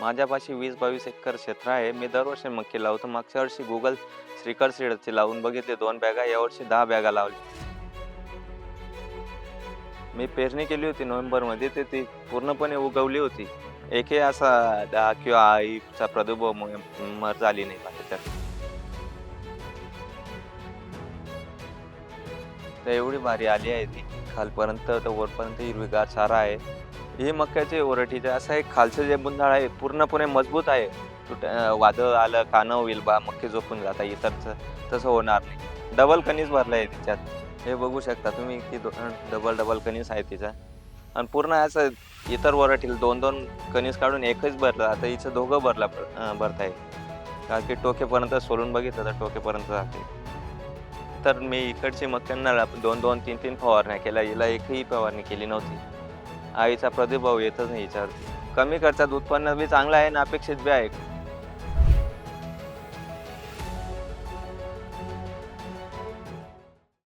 माझ्यापाशी वीस बावीस एकर क्षेत्र आहे. मी दरवर्षी मक्की लावतो. मागच्या वर्षी गुगल श्रीकर सीडचे लावून बघितले. दोन बॅगा यावर्षी दहा बॅगा लावल्या. मी पेरणी केली होती नोव्हेंबरमध्ये. ते ती पूर्णपणे उगवली होती. एकही असा दहा किंवा आईचा प्रादुर्भाव मर झाली नाही माझ्या तर एवढी भारी आली आहे ती. खालपर्यंत तर वरपर्यंत हिरवीगार चारा आहे. हे मक्याचे ओरटीचे असं एक खालचं जे बुंदाळ आहे पूर्णपणे मजबूत आहे. तुट वादळ आलं कानं होईल बा मक्के झोपून जाता इतरचं तसं होणार नाही. डबल कणीस भरलं आहे तिच्यात हे बघू शकता तुम्ही की डबल डबल कणीस आहे तिचा. आणि पूर्ण असं इतर वरटील दोन दोन कणीस काढून एकच भरलं आता हिचं दोघं भरला भरता येईल कारण की टोकेपर्यंत सोलून बघितलं तर टोकेपर्यंत जाते. तर मी इकडची मक्यांना दोन दोन तीन तीन फवारण्या केल्या हिला एकही फवारणी केली नव्हती. आईचा प्रादुर्भाव येतच नाही हिच्यावरती कमी खर्चात उत्पन्न बी चांगलं आहे आणि अपेक्षित बी आहे.